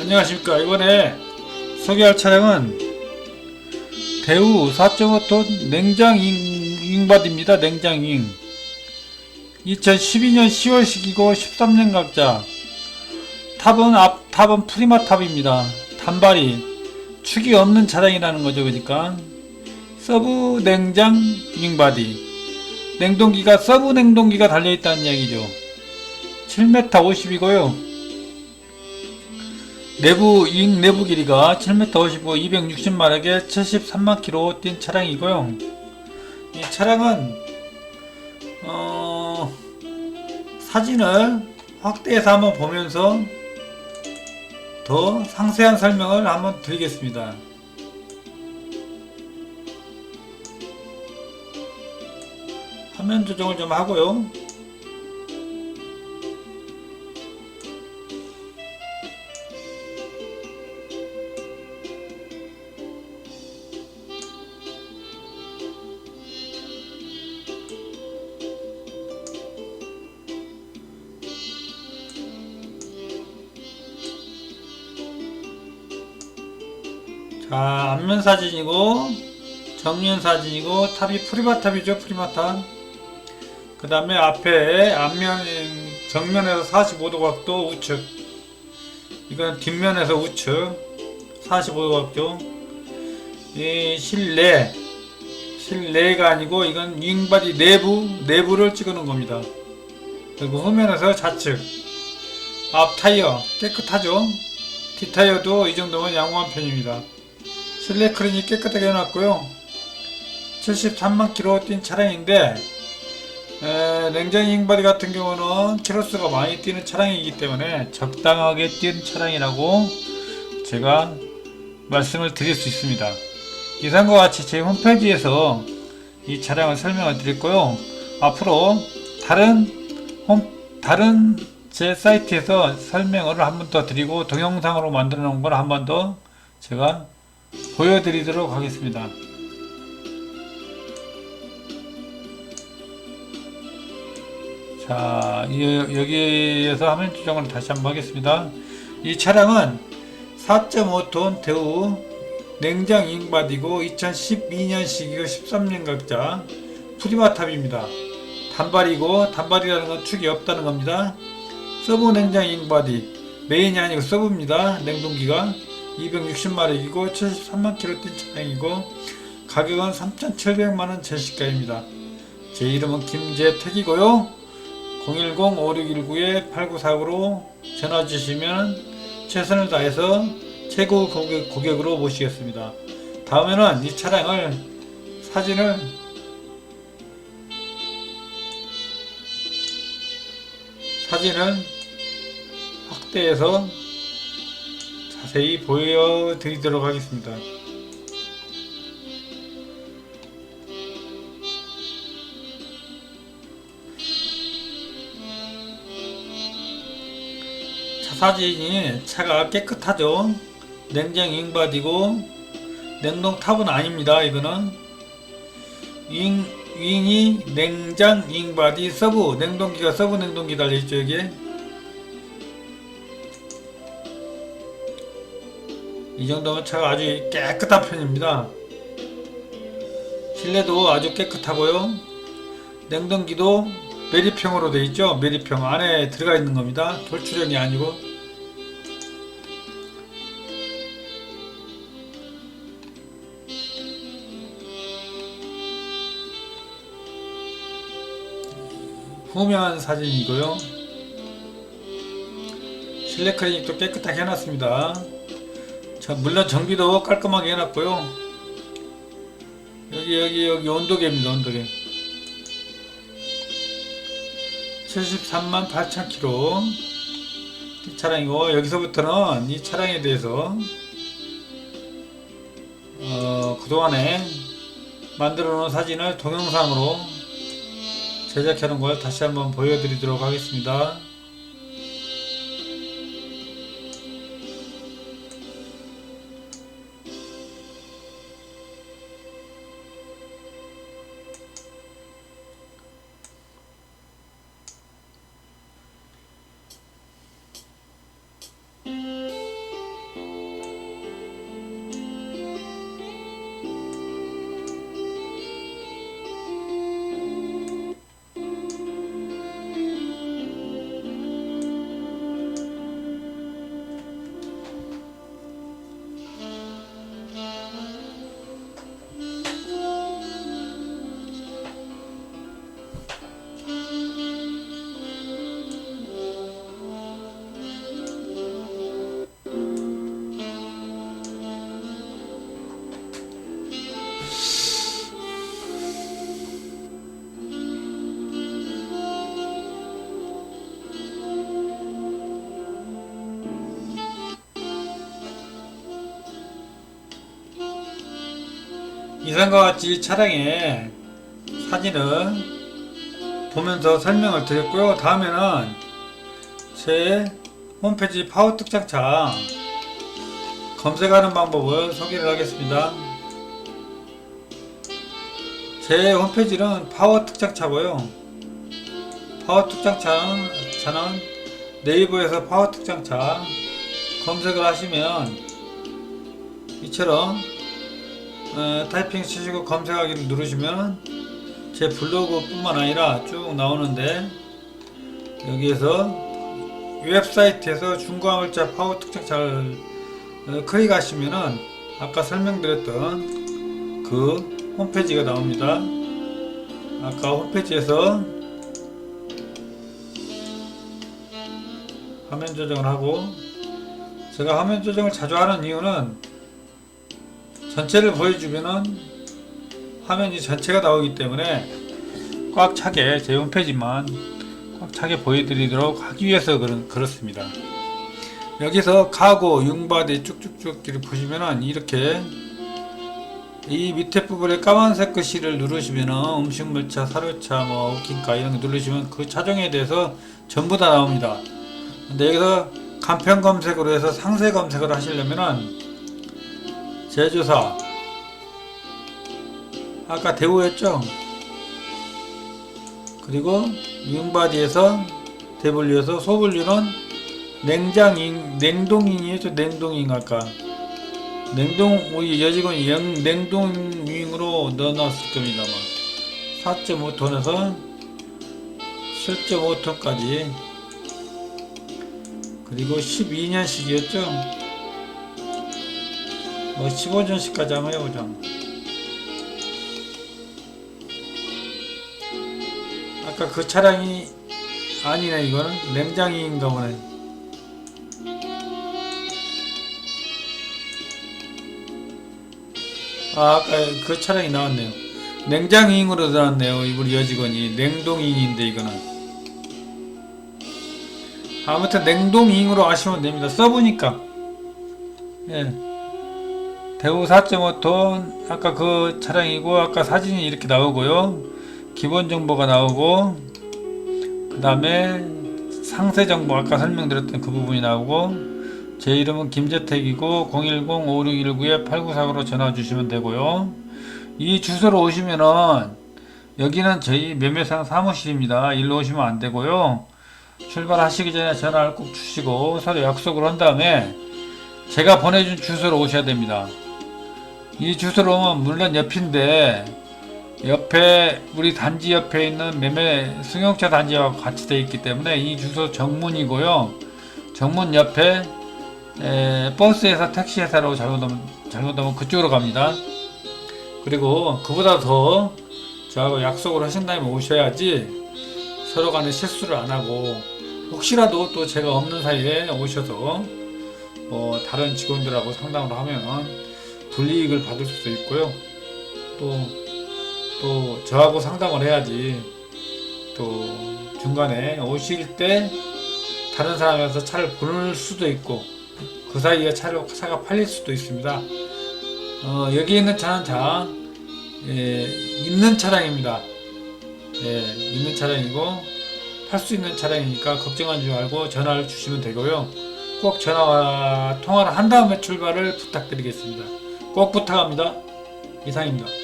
안녕하십니까. 이번에 소개할 차량은 대우 4.5톤 냉장잉잉바디입니다. 냉장잉. 2012년 10월식이고 13년 각자 탑은 앞 탑은 프리마 탑입니다. 단발이 축이 없는 차량이라는 거죠 그러니까. 서브 냉장 잉바디 냉동기가 서브 냉동기가 달려있다는 얘기죠. 7m 50이고요 내부 잉 내부 길이가 7m 55 260마력에 73만 킬로 뛴 차량이고요. 이 차량은 어, 사진을 확대해서 한번 보면서 더 상세한 설명을 한번 드리겠습니다. 화면 조정을 좀 하고요. 자, 앞면 사진이고, 정면 사진이고, 탑이 프리마탑이죠, 프리마탑. 그 다음에 앞에, 앞면, 정면에서 45도 각도 우측. 이건 뒷면에서 우측. 45도 각도. 이 실내. 실내가 아니고, 이건 윙바디 내부, 내부를 찍어 놓은 겁니다. 그리고 후면에서 좌측. 앞 타이어 깨끗하죠? 뒷타이어도 이 정도면 양호한 편입니다. 실내 크린이 깨끗하게 해놨고요. 73만 킬로 뛴 차량인데 에, 냉장 잉바디 같은 경우는 키로수가 많이 뛰는 차량이기 때문에 적당하게 뛴 차량이라고 제가 말씀을 드릴 수 있습니다. 이상과 같이 제 홈페이지에서 이 차량을 설명을 드렸고요. 앞으로 다른 홈 다른 제 사이트에서 설명을 한 번 더 드리고 동영상으로 만들어 놓은 걸 한 번 더 제가 보여드리도록 하겠습니다. 자, 이- 여기에서 화면 조정을 다시 한번 하겠습니다. 이 차량은 4.5톤 대우 냉장 잉바디고 2012년식이고 13년 각자 프리마탑입니다. 단발이고 단발이라는 건 축이 없다는 겁니다. 서브 냉장 잉바디 메인이 아니고 서브입니다. 냉동기가 260마력이고 73만 킬로 뛴 차량이고 가격은 3,700만원 제시가입니다. 제 이름은 김재택이고요. 010-5619-8949로 전화 주시면 최선을 다해서 최고 고객, 고객으로 모시겠습니다. 다음에는 이 차량을 사진을 사진을 확대해서 자세히 보여드리도록 하겠습니다. 차 사진이 차가 깨끗하죠. 냉장 윙바디고 냉동 탑은 아닙니다. 이거는 윙 윙이 냉장 윙바디 서브 냉동기가 서브 냉동기 달려있죠 여기 이 정도면 차가 아주 깨끗한 편입니다. 실내도 아주 깨끗하고요. 냉동기도 메리평으로 되어 있죠. 메리평 안에 들어가 있는 겁니다. 돌출형이 아니고. 후면 사진이고요. 실내 클리닉도 깨끗하게 해놨습니다. 자, 물론 정비도 깔끔하게 해놨고요. 여기 여기 여기 온도계입니다. 온도계. 73만 8천 킬로 이 차량이고 여기서부터는 이 차량에 대해서 어, 그동안에 만들어 놓은 사진을 동영상으로 놓은 걸 다시 한번 보여드리도록 하겠습니다. 이상과 같이 차량의 사진을 보면서 설명을 드렸고요. 다음에는 제 홈페이지 파워 특장차 검색하는 방법을 소개를 하겠습니다. 제 홈페이지는 파워 특장차고요. 파워 특장차는 차는 네이버에서 파워 특장차 검색을 하시면 이처럼 어, 타이핑 치시고 검색하기를 누르시면 제 블로그 뿐만 아니라 쭉 나오는데 여기에서 웹사이트에서 중고화물차 파워 특장차를 어, 클릭하시면은 아까 설명드렸던 그 홈페이지가 나옵니다. 아까 홈페이지에서 화면 조정을 하고 제가 화면 조정을 자주 하는 이유는 전체를 보여주면은 화면이 전체가 나오기 때문에 꽉 차게 제 홈페이지만 꽉 차게 보여드리도록 하기 위해서 그런, 그렇습니다. 여기서 가고 융바디 쭉쭉쭉 이렇게 보시면은 이렇게 이 밑에 부분에 까만색 글씨를 누르시면은 음식물차, 사료차, 뭐 오킹가 이런 거 누르시면 그 차종에 대해서 전부 다 나옵니다. 근데 여기서 간편 검색으로 해서 상세 검색을 하시려면은 제조사 아까 대우였죠? 그리고 융바디에서 대분류에서 소분류는 냉장인 냉동인이었죠 냉동인 아까. 냉동 우리 여직원이 영, 냉동잉으로 넣어놨을 겁니다 아마. 4.5톤에서 7.5톤까지. 그리고 12년씩이었죠 뭐 15년씩까지 한번 해보자 아까 그 차량이 아니네 이거는. 냉장인가 보네. 아 아까 그 차량이 나왔네요. 냉장인으로 나왔네요 우리 여직원이. 냉동인인데 이거는. 아무튼 냉동인으로 하시면 됩니다. 써보니까. 예 대우 4.5톤 아까 그 차량이고 아까 사진이 이렇게 나오고요. 기본 정보가 나오고 그 다음에 상세 정보 아까 설명드렸던 그 부분이 나오고 제 이름은 김재택이고 010-5619-8949로 전화 주시면 되고요. 이 주소로 오시면은 여기는 저희 매매상 사무실입니다. 일로 오시면 안 되고요. 출발하시기 전에 전화를 꼭 주시고 서로 약속을 한 다음에 제가 보내준 주소로 오셔야 됩니다 이 주소로 오면 물론 옆인데 옆에 우리 단지 옆에 있는 매매 승용차 단지와 같이 되어 있기 때문에 이 주소 정문이고요. 정문 옆에 에, 버스에서 택시 회사로 잘못하면 잘못하면 그쪽으로 갑니다. 그리고 그보다 더 저하고 약속을 하신 다음에 오셔야지 서로 간에 실수를 안 하고 혹시라도 또 제가 없는 사이에 오셔서 뭐 다른 직원들하고 상담을 하면 불이익을 받을 수도 있고요. 또 또 저하고 상담을 해야지 또 중간에 오실 때 다른 사람에서 차를 부를 수도 있고 그 사이에 차를, 차가 팔릴 수도 있습니다. 어, 여기 있는 차는 자 예, 있는 차량입니다. 예, 있는 차량이고 팔 수 있는 차량이니까 걱정하지 말고 전화를 주시면 되고요. 꼭 전화 통화를 한 다음에 출발을 부탁드리겠습니다. 꼭 부탁합니다. 이상입니다.